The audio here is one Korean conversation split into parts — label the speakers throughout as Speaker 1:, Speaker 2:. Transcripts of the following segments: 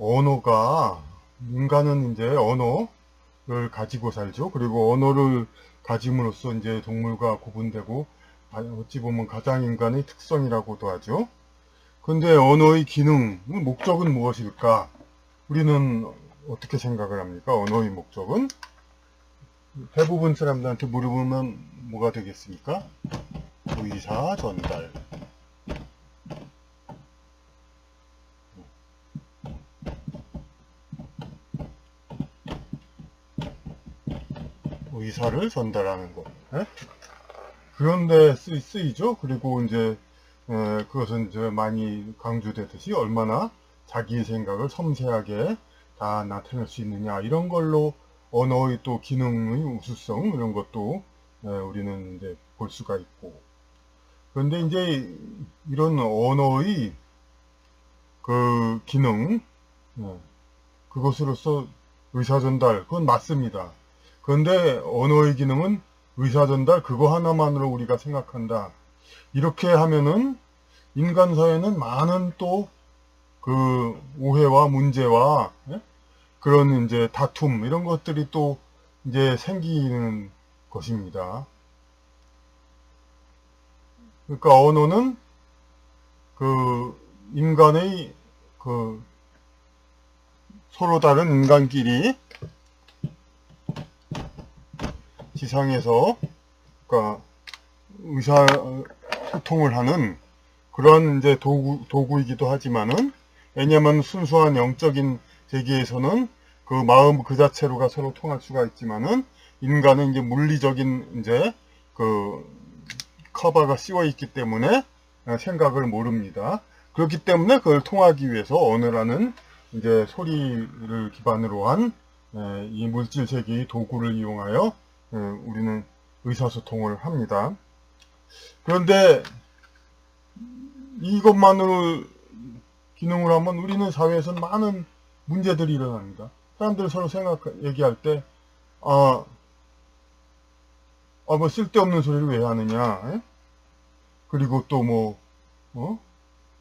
Speaker 1: 언어가 인간은 이제 언어를 가지고 살죠. 그리고 언어를 가짐으로써 이제 동물과 구분되고 아, 어찌 보면 가장 인간의 특성이라고도 하죠. 근데 언어의 기능, 목적은 무엇일까? 우리는 어떻게 생각을 합니까? 언어의 목적은? 대부분 사람들한테 물어보면 뭐가 되겠습니까? 의사 전달. 의사를 전달하는 것. 예? 그런데 쓰, 쓰이 죠. 그리고 이제 에, 그것은 이제 많이 강조되듯이 얼마나 자기의 생각을 섬세하게 다 나타낼 수 있느냐 이런 걸로 언어의 또 기능의 우수성 이런 것도 에, 우리는 이제 볼 수가 있고 그런데 이제 이런 언어의 그 기능 예, 그것으로서 의사전달 그건 맞습니다. 그런데 언어의 기능은 의사 전달 그거 하나만으로 우리가 생각한다. 이렇게 하면은 인간 사회는 많은 또 그 오해와 문제와 예? 그런 이제 다툼 이런 것들이 또 이제 생기는 것입니다. 그러니까 언어는 그 인간의 그 서로 다른 인간끼리 지상에서 그러니까 의사 소통을 하는 그런 이제 도구 도구이기도 하지만은 왜냐하면 순수한 영적인 세계에서는 그 마음 그 자체로가 서로 통할 수가 있지만은 인간은 이제 물리적인 이제 그 커버가 씌워 있기 때문에 생각을 모릅니다. 그렇기 때문에 그걸 통하기 위해서 언어라는 이제 소리를 기반으로 한 이 물질 세계의 도구를 이용하여 우리는 의사소통을 합니다. 그런데 이것만으로 기능을 하면 우리는 사회에서 많은 문제들이 일어납니다. 사람들 서로 생각, 얘기할 때, 아, 아, 뭐 쓸데없는 소리를 왜 하느냐, 에? 그리고 또 뭐, 어?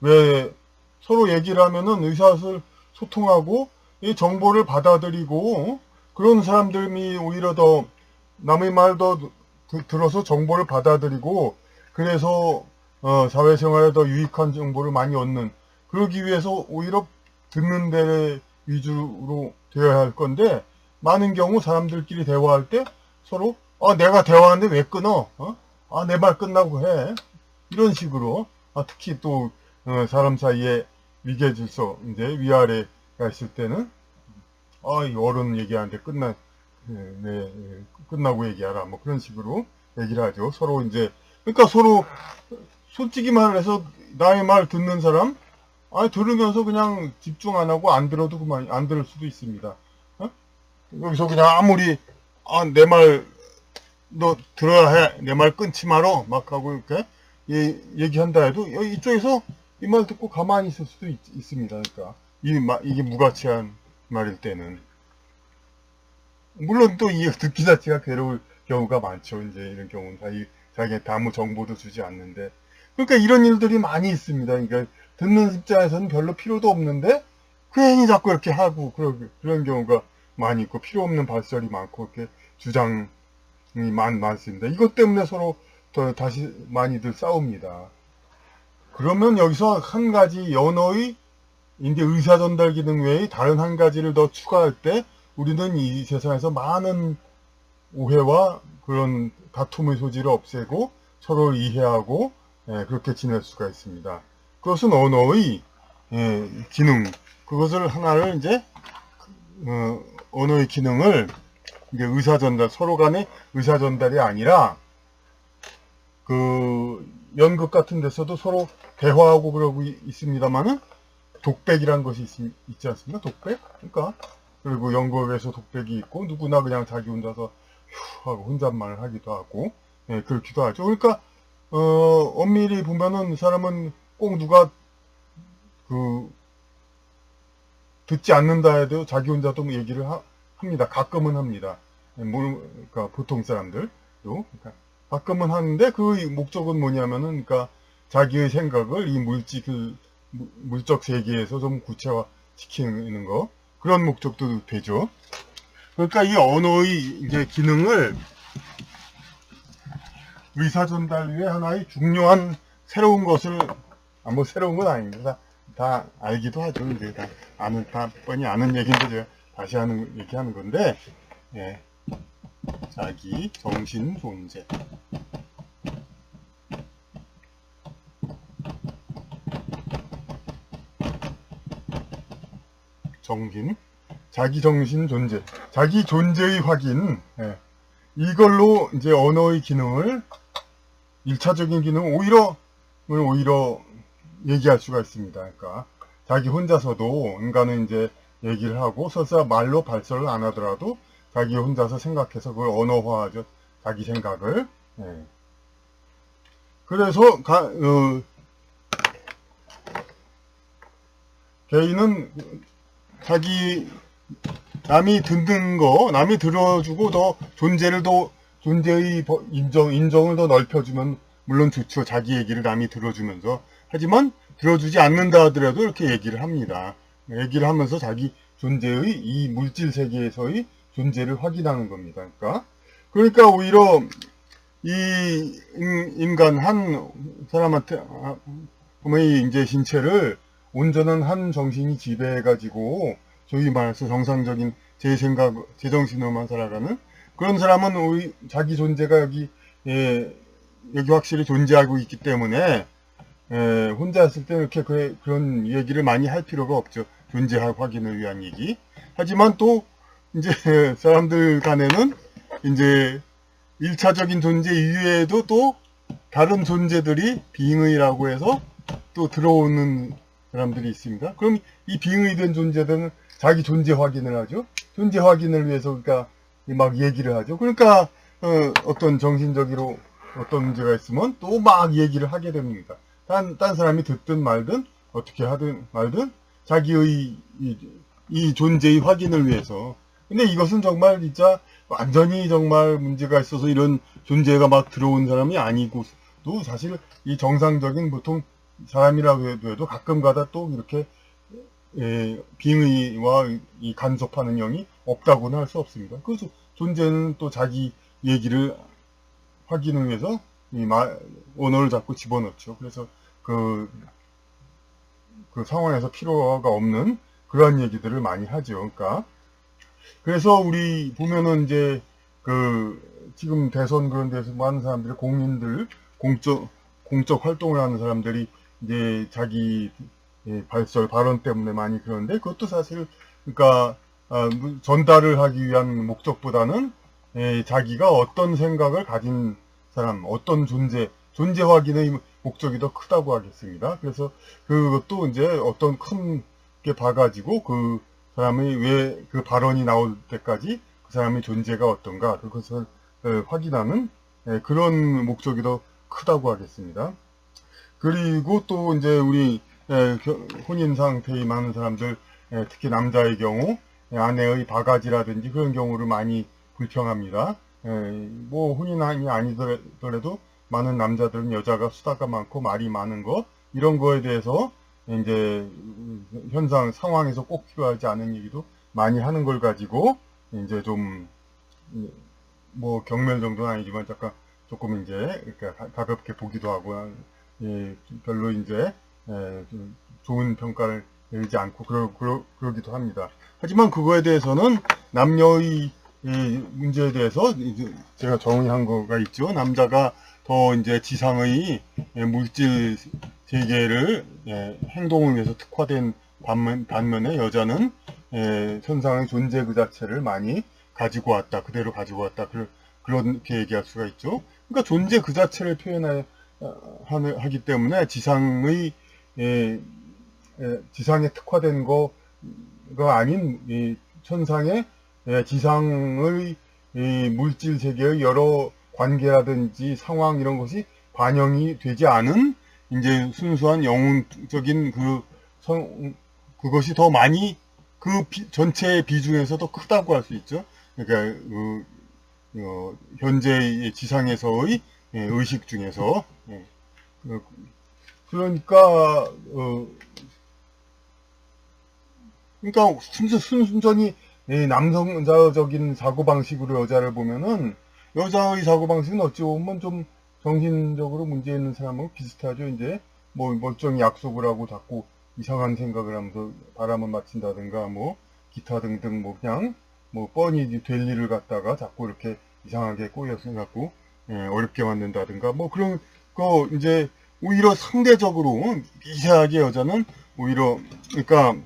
Speaker 1: 왜 서로 얘기를 하면은 의사를 소통하고 이 정보를 받아들이고 어? 그런 사람들이 오히려 더 남의 말도 들어서 정보를 받아들이고 그래서 어, 사회생활에 더 유익한 정보를 많이 얻는 그러기 위해서 오히려 듣는 데 위주로 되어야 할 건데 많은 경우 사람들끼리 대화할 때 서로 아 내가 대화하는데 왜 끊어? 어? 아내 말 끝나고 해 이런 식으로 아, 특히 또 어, 사람 사이에 위계 질서 이제 위아래가 있을 때는 아이 어른 얘기하는데 끝나 네, 네, 끝나고 얘기하라. 뭐 그런 식으로 얘기를 하죠. 서로 이제 그러니까 서로 솔직히 말해서 나의 말 듣는 사람 아 들으면서 그냥 집중 안 하고 안 들어도 그만 안 들을 수도 있습니다. 어? 여기서 그냥 아무리 아 내 말 너 들어야 해. 내 말 끊지 말어 막 하고 이렇게 예, 얘기한다 해도 이쪽에서 이 말 듣고 가만히 있을 수도 있, 습니다. 그러니까 이 이게 무가치한 말일 때는 물론 또 이 듣기 자체가 괴로울 경우가 많죠. 이제 이런 경우는 자기 자기한테 아무 정보도 주지 않는데 그러니까 이런 일들이 많이 있습니다. 그러니까 듣는 입장에서는 별로 필요도 없는데 괜히 자꾸 이렇게 하고 그런 그런 경우가 많이 있고 필요 없는 발설이 많고 이렇게 주장이 많, 많습니다. 이것 때문에 서로 더 다시 많이들 싸웁니다. 그러면 여기서 한 가지 연어의 이제 의사 전달 기능 외에 다른 한 가지를 더 추가할 때 우리는 이 세상에서 많은 오해와 그런 다툼의 소지를 없애고 서로 이해하고 예, 그렇게 지낼 수가 있습니다. 그것은 언어의 예, 기능 그것을 하나를 이제 어, 언어의 기능을 이제 의사 전달 서로 간의 의사 전달이 아니라 그 연극 같은 데서도 서로 대화하고 그러고 있습니다만은 독백이라는 것이 있, 있지 않습니까? 독백? 그러니까 그리고 연극에서 독백이 있고 누구나 그냥 자기 혼자서 휴 하고 혼잣말을 하기도 하고 예, 그렇기도 하죠. 그러니까 어, 엄밀히 보면은 사람은 꼭 누가 그 듣지 않는다 해도 자기 혼자도 뭐 얘기를 하, 합니다. 가끔은 합니다. 뭐, 그러니까 보통 사람들도 그러니까 가끔은 하는데 그 목적은 뭐냐면은 그러니까 자기의 생각을 이 물질 그 물적 세계에서 좀 구체화 지키는 거 그런 목적도 되죠. 그러니까 이 언어의 이제 기능을 의사 전달 위에 하나의 중요한 새로운 것을 아, 뭐 새로운 건 아닙니다. 다 알기도 하죠. 이제 다 아는 다 뻔히 아는 얘기인데 제가 다시 하는 얘기하는 건데 예. 자기 정신 존재 정신 자기 정신 존재 자기 존재의 확인 예. 이걸로 이제 언어의 기능을 일차적인 기능 오히려 오히려 얘기할 수가 있습니다. 그러니까 자기 혼자서도 인간은 이제 얘기를 하고 설사 말로 발설을 안 하더라도 자기 혼자서 생각해서 그걸 언어화하죠. 자기 생각을. 예. 그래서 가, 어, 개인은 자기 남이 듣는 거, 남이 들어주고 더 존재를 더 존재의 버- 인정 인정을 더 넓혀주면 물론 좋죠. 자기 얘기를 남이 들어주면서 하지만 들어주지 않는다 하더라도 이렇게 얘기를 합니다. 얘기를 하면서 자기 존재의 이 물질 세계에서의 존재를 확인하는 겁니다. 그러니까 그러니까 오히려 이 인- 인간 한 사람한테 아, 의 이제 신체를 온전한 한 정신이 지배해가지고 소위 말해서 정상적인 제 생각, 제 정신으로만 살아가는 그런 사람은 자기 존재가 여기 예, 여기 확실히 존재하고 있기 때문에 예, 혼자 있을 때 이렇게 그, 런 얘기를 많이 할 필요가 없죠. 존재 확인을 위한 얘기. 하지만 또 이제 사람들 간에는 이제 일차적인 존재 이외에도 또 다른 존재들이 빙의라고 해서 또 들어오는 사람들이 있습니다. 그럼 이 빙의된 존재들은 자기 존재 확인을 하죠. 존재 확인을 위해서 그러니까 막 얘기를 하죠. 그러니까 어, 떤 정신적으로 어떤 문제가 있으면 또 막 얘기를 하게 됩니다. 딴, 딴 사람이 듣든 말든 어떻게 하든 말든 자기의 이, 이 존재의 확인을 위해서. 근데 이것은 정말 진짜 완전히 정말 문제가 있어서 이런 존재가 막 들어온 사람이 아니고 또 사실 이 정상적인 보통 사람이라고 해도, 가끔 가다 또 이렇게 예, 빙의와 이 간섭하는 영이 없다고는 할 수 없습니다. 그래서 존재는 또 자기 얘기를 확인을 위해서 이 말, 언어를 자꾸 집어넣죠. 그래서 그, 그 상황에서 필요가 없는 그러한 얘기들을 많이 하죠. 그러니까. 그래서 우리 보면은 이제 그 지금 대선 그런 데서 많은 사람들이 공인들, 공적, 공적 활동을 하는 사람들이 이제 자기 예, 발설 발언 때문에 많이 그러는데 그것도 사실 그러니까 아, 무- 전달을 하기 위한 목적보다는 예, 자기가 어떤 생각을 가진 사람, 어떤 존재, 존재 확인의 목적이 더 크다고 하겠습니다. 그래서 그것도 이제 어떤 큰 게 봐가지고 그 사람이 왜 그 발언이 나올 때까지 그 사람의 존재가 어떤가 그것을 예, 확인하는 예, 그런 목적이 더 크다고 하겠습니다. 그리고 또 이제 우리 예, 겨- 혼인 상태의 많은 사람들 예, 특히 남자의 경우 예, 아내의 바가지라든지 그런 경우를 많이 불평합니다. 예, 뭐 혼인이 아니더라도 많은 남자들은 여자가 수다가 많고 말이 많은 거 이런 거에 대해서 이제 현상 상황에서 꼭 필요하지 않은 얘기도 많이 하는 걸 가지고 이제 좀 뭐 경멸 정도는 아니지만 잠깐 조금 이제 가볍게 보기도 하고 예, 별로 이제 예, 좀 좋은 평가를 내리지 않고 그러, 그러, 그러기도 합니다. 하지만 그거에 대해서는 남녀의 이 문제에 대해서 이제 제가 정의한 거가 있죠. 남자가 더 이제 지상의 예, 물질 세계를 예, 행동을 위해서 특화된 반면, 반면에 여자는 예, 현상의 존재 그 자체를 많이 가지고 왔다. 그대로 가지고 왔다. 그, 그렇게 얘기할 수가 있죠. 그러니까 존재 그 자체를 표현하, 하기 때문에 지상의 예, 예, 지상에 특화된 거가 아닌 이 천상의 예, 지상의 이 물질 세계의 여러 관계라든지 상황 이런 것이 반영이 되지 않은 이제 순수한 영웅적인 그 성, 그것이 더 많이 그 비- 전체의 비중에서 더 크다고 할 수 있죠. 그러니까 그, 어, 현재의 지상에서의 예, 의식 중에서 예. 그, 그러니까 어, 그러니까 순수, 순전히 이 남성적인 사고 방식으로 여자를 보면은 여자의 사고 방식은 어찌 보면 좀 정신적으로 문제 있는 사람하고 비슷하죠. 이제 뭐 멀쩡히 약속을 하고 자꾸 이상한 생각을 하면서 바람을 맞춘다든가 뭐 기타 등등 뭐 그냥 뭐 뻔히 될 일을 갖다가 자꾸 이렇게 이상하게 꼬여서 갖고 예, 어렵게 만든다든가 뭐 그런 거 이제 오히려 상대적으로 미세하게 여자는 오히려 그러니까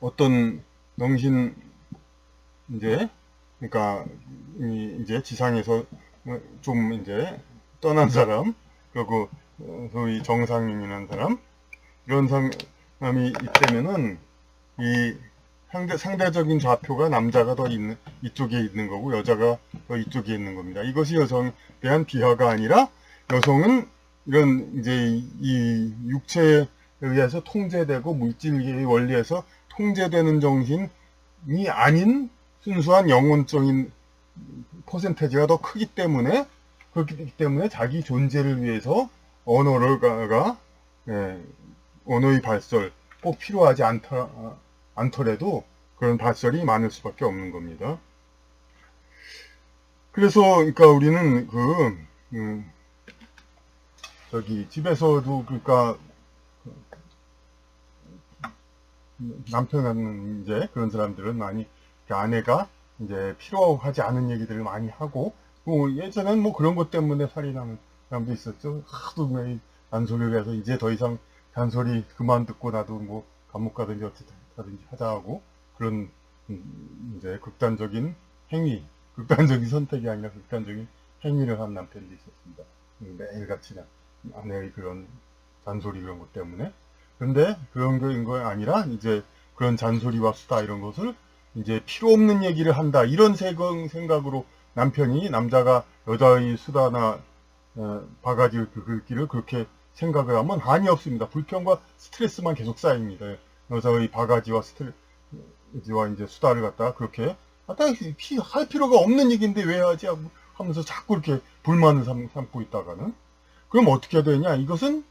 Speaker 1: 어떤 정신 이제 그러니까 이 이제 지상에서 좀 이제 떠난 사람 그리고 어, 소위 정상인이라는 사람 이런 사람이 있다면은 이 상대 상대적인 좌표가 남자가 더 있는 이쪽에 있는 거고 여자가 더 이쪽에 있는 겁니다. 이것이 여성에 대한 비하가 아니라 여성은 이런 이제 이 육체에 의해서 통제되고 물질의 원리에서 통제되는 정신이 아닌 순수한 영혼적인 퍼센테이지가 더 크기 때문에 그렇기 때문에 자기 존재를 위해서 언어가 예, 언어의 발설 꼭 필요하지 않다 않더라도 그런 발설이 많을 수밖에 없는 겁니다. 그래서 그러니까 우리는 그 음, 저기 집에서도 그러니까 남편은 이제 그런 사람들은 많이 그 아내가 이제 필요하지 않은 얘기들을 많이 하고 뭐 예전엔 뭐 그런 것 때문에 살인하는 사람도 있었죠. 하도 뭐 잔소리를 해서 이제 더 이상 잔소리 그만 듣고 나도 뭐 감옥 가든지 어쨌든 지 하자 하고 그런 음, 이제 극단적인 행위, 극단적인 선택이 아니라 극단적인 행위를 한 남편도 있었습니다. 매일같이 아내의 그런 잔소리 그런 것 때문에. 근데 그런 거인 거 아니라 이제 그런 잔소리와 수다 이런 것을 이제 필요 없는 얘기를 한다 이런 생각- 생각으로 남편이 남자가 여자의 수다나 어, 바가지 긁기를 그렇게 생각을 하면 한이 없습니다. 불평과 스트레스만 계속 쌓입니다. 여자의 바가지와 스트레스와 이제 수다를 갖다가 그렇게 갖다 할 필요가 없는 얘기인데 왜 하지? 하면서 자꾸 이렇게 불만을 삼, 삼고 있다가는. 그럼 어떻게 되냐? 이것은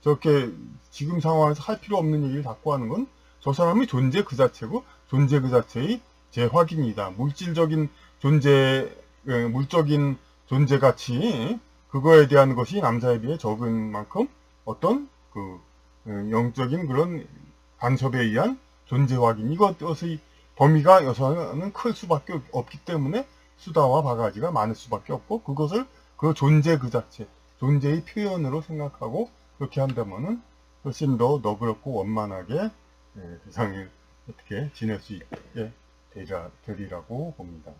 Speaker 1: 저렇게 지금 상황에서 할 필요 없는 얘기를 자꾸 하는 건 저 사람의 존재 그 자체고 존재 그 자체의 재확인이다. 물질적인 존재, 예, 물적인 존재 가치, 그거에 대한 것이 남자에 비해 적은 만큼 어떤 그 예, 영적인 그런 간섭에 의한 존재 확인, 이것의 범위가 여성은 클 수밖에 없기 때문에 수다와 바가지가 많을 수밖에 없고 그것을 그 존재 그 자체, 존재의 표현으로 생각하고 그렇게 한다면은 훨씬 더 너그럽고 원만하게 예, 세상을 어떻게 지낼 수 있게 되리라, 되리라고 봅니다.